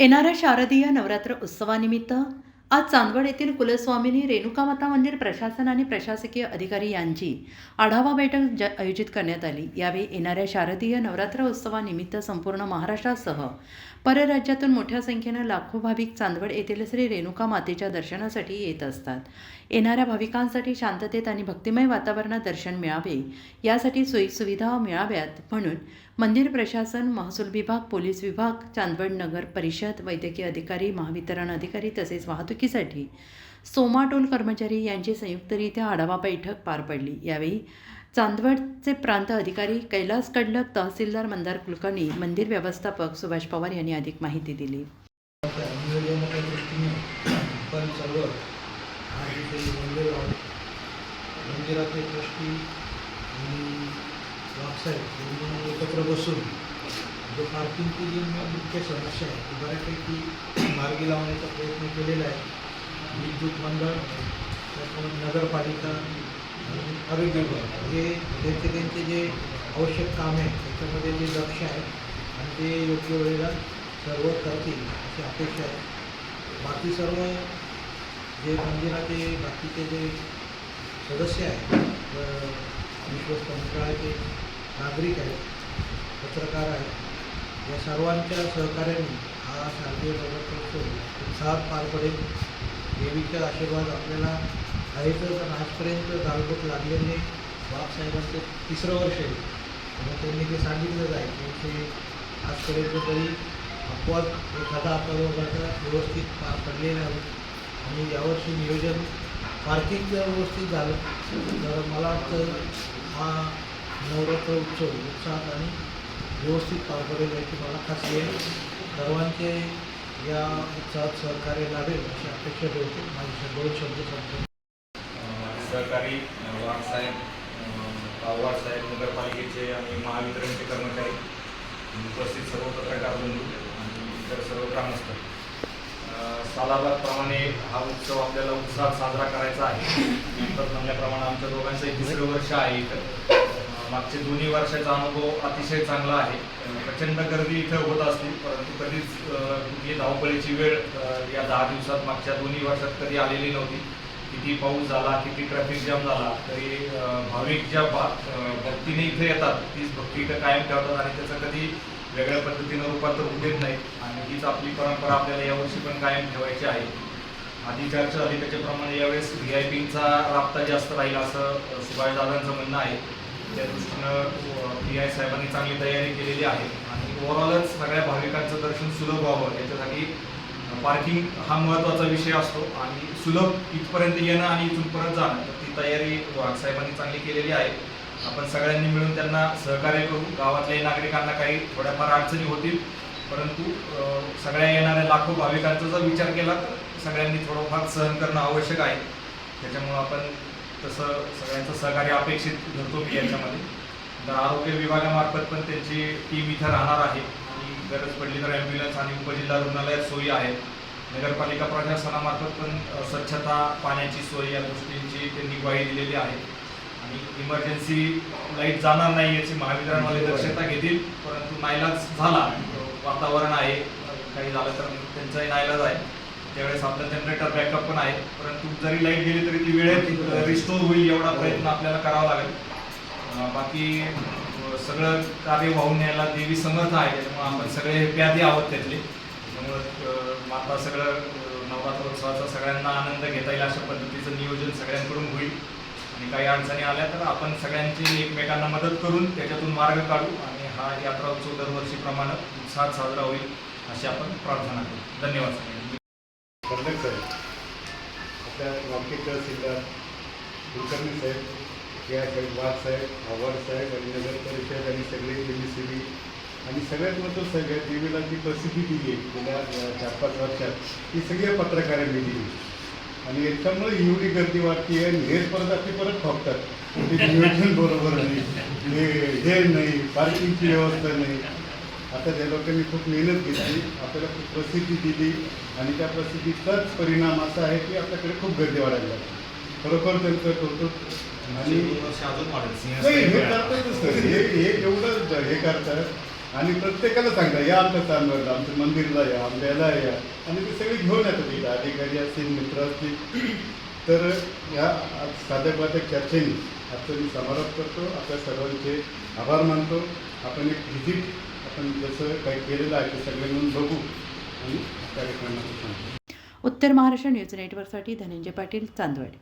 येणाऱ्या शारदीय नवरात्र उत्सवानिमित्त आज चांदवड येथील कुलस्वामिनी रेणुकामाता मंदिर प्रशासन आणि प्रशासकीय अधिकारी यांची आढावा बैठक ज आयोजित करण्यात आली. यावेळी येणाऱ्या शारदीय नवरात्र उत्सवानिमित्त संपूर्ण महाराष्ट्रासह परराज्यातून मोठ्या संख्येनं लाखो भाविक चांदवड येथील श्री रेणुका मातेच्या दर्शनासाठी येत असतात. येणाऱ्या भाविकांसाठी शांततेत आणि भक्तिमय वातावरणात दर्शन मिळावे यासाठी सोयीसुविधा मिळाव्यात म्हणून मंदिर प्रशासन महसूल विभाग पोलीस विभाग चांदवड नगर परिषद वैद्यकीय अधिकारी महावितरण अधिकारी तसेच वाहतुकीसाठी सोमाटोल कर्मचारी यांची संयुक्तरित्या आढावा बैठक पार पडली. यावेळी चांदवडचे प्रांत अधिकारी कैलास कडलक तहसीलदार मंदार कुलकर्णी मंदिर व्यवस्थापक सुभाष पवार यांनी अधिक माहिती दिली. मंदिराचे ट्रस्टी आणि यांनी एकत्र बसून, जो पार्किंगची जी मुख्य समस्या आहे, ती बऱ्यापैकी मार्गी लावण्याचा प्रयत्न केलेला आहे. विद्युत मंडळ नगरपालिका आणि आरोग्य विभाग, हे त्यांचे त्यांचे जे आवश्यक काम आहे त्याच्यामध्ये जे लक्ष आहे आणि ते योग्य वेळेला सर्व करतील अशी अपेक्षा आहे. बाकी सर्व जे मंदिराचे बाकीचे जे सदस्य आहेत विश्वस्त मंडळाचे नागरिक आहेत पत्रकार आहेत. या सर्वांच्या सहकार्याने हा शारदीय नवरात्रोत्सव उत्साहात पार पडेल. देवीचा आशीर्वाद आपल्याला आहे तर आजपर्यंत गालबोट लागलेले बाबासाहेबांचं तिसरं वर्ष आहे. म्हणून त्यांनी ते सांगितलंच आहे की ते आजपर्यंत तरी अपवाद एखादा अपवादाचा व्यवस्थित पार पडलेला आहे. आणि यावर्षी नियोजन आर्थिक जर व्यवस्थित झालं. तर मला वाटतं हा नवरात्र उत्सव उत्साहात आणि व्यवस्थित पार पडेल याची मला खात्री आहे. सर्वांचे या उत्साहात सहकार्य लाभेल अशी अपेक्षा ठेवते. माझे दोन शब्द सांगतो सहकारी वारसाहेब वाघसाहेब नगरपालिकेचे आणि महावितरणचे कर्मचारी. उपस्थित सर्व पत्रकार बंधू आणि इतर सर्व ग्रामस्थ. सालाबादप्रमाणे हा उत्सव आपल्याला उत्साहात साजरा करायचा आहे. नंतर म्हणल्याप्रमाणे आमच्या दोघांचं एक दुसरं वर्ष आहे इथं. मागचे दोन्ही वर्षाचा अनुभव अतिशय चांगला आहे. प्रचंड गर्दी इथं होत असते परंतु कधीच कुठली धावपळीची वेळ या दहा दिवसात मागच्या दोन्ही वर्षात कधी आलेली नव्हती. किती पाऊस झाला किती ट्रॅफिक जाम झाला तरी भाविक ज्या भा भक्तीने इथे येतात तीच भक्ती इथं कायम ठेवतात आणि त्याचं कधी वेगळ्या पद्धतीनं रूपांतर होऊ देत नाही. आणि हीच आपली परंपरा आपल्याला यावर्षी पण कायम ठेवायची आहे. आधी चर्चा झाली त्याच्याप्रमाणे यावेळेस व्ही आय पीचा राबता जास्त राहील असं सुभाषदादांचं म्हणणं आहे. त्या दृष्टीनं पी आय साहेबांनी चांगली तयारी केलेली आहे. आणि ओव्हरऑलच सगळ्या भाविकांचं दर्शन सुलभ व्हावं याच्यासाठी पार्किंग हा महत्त्वाचा विषय असतो आणि सुलभ इथपर्यंत येणं आणि इथून परत जाणं तर ती तयारी साहेबांनी चांगली केलेली आहे. आपण सगळ्यांनी मिळून त्यांना सहकार्य करू. गावातल्या नागरिकांना काही थोड्याफार अडचणी होतील परंतु सगळ्या येणाऱ्या लाखो भाविकांचा जर विचार केला तर सगळ्यांनी थोडंफार सहन करणं आवश्यक आहे. त्याच्यामुळं आपण तसं सगळ्यांचं सहकार्य अपेक्षित धरतो मी याच्यामध्ये. तर आरोग्य विभागामार्फत पण त्यांची टीम इथं राहणार आहे. गरज पडली तर ॲम्ब्युलन्स आणि उपजिल्हा रुग्णालयात सोयी आहेत. नगरपालिका प्रशासनामार्फत पण स्वच्छता पाण्याची सोय या गोष्टींची त्यांनी ग्वाही दिलेली आहे. आणि इमर्जन्सी लाइट जाणार नाही याची महावितरणवाले दक्षता घेतील परंतु नाईलाज झाला. वातावरण आहे. काही झालं तर त्यांचाही नाईलाज आहे. त्यावेळेस आपलं जनरेटर बॅकअप पण आहे. परंतु जरी लाइट गेली तरी ती वेळेत रिस्टोर होईल एवढा प्रयत्न आपल्याला करावा लागेल. बाकी सगळं कार्य वाहून न्यायला देवी समर्थ आहे त्याच्यामुळे आपण सगळे व्याधी आहोत त्यातले. त्यामुळं माता सगळं नवरात्रोत्सवाचा सगळ्यांना आनंद घेता येईल अशा पद्धतीचं नियोजन सगळ्यांकडून होईल. आणि काही अडचणी आल्या तर आपण सगळ्यांची एकमेकांना मदत करून त्याच्यातून मार्ग काढू आणि हा यात्रा उत्सव दरवर्षीप्रमाणे उत्साहात साजरा होईल अशी आपण प्रार्थना करू. धन्यवाद सगळ्यांनी. साहेब आपल्या वाकी तहसीलदार कुलकर्णी साहेब या साहेब वाघ आव्हाड साहेब आणि नगर परिषद आणि सगळे एम सी बी आणि सगळ्यात महत्त्वाचं सगळ्या देवीला जी प्रसिद्धी दिली आहे. गेल्या चार पाच वर्षात ती सगळ्या पत्रकारांनी दिली आणि याच्यामुळे एवढी गर्दी वाढते आणि हेच परत ते परत ठोकतात. ते नियोजन बरोबर नाही. हे हे नाही. पार्किंगची व्यवस्था नाही. आता त्या लोकांनी खूप मेहनत घेतली. आपल्याला खूप प्रसिद्धी दिली. आणि त्या प्रसिद्धीचाच परिणाम असा आहे की आपल्याकडे खूप गर्दी वाढायला लागली. खरोखर त्यांचं कौतुक आणि नाही हे सिंह करतातच सर हे हे एवढं हे करतात आणि प्रत्येकाला सांगता या आमच्या चांदवडला आमच्या मंदिरला या आंब्याला या. आणि ते सगळे घेऊन येतात इथं अधिकारी असतील मित्र असतील. तर या साध्या पाध्या चर्चेने आजचा मी समारोप करतो. आपल्या सर्वांचे आभार मानतो. आपण एक व्हिजिट आपण जसं काही केलेलं आहे ते सगळे मिळून बघू. आणि कार्यक्रमाचं सांगतो उत्तर महाराष्ट्र न्यूज नेटवर्कसाठी धनंजय पाटील चांदवड.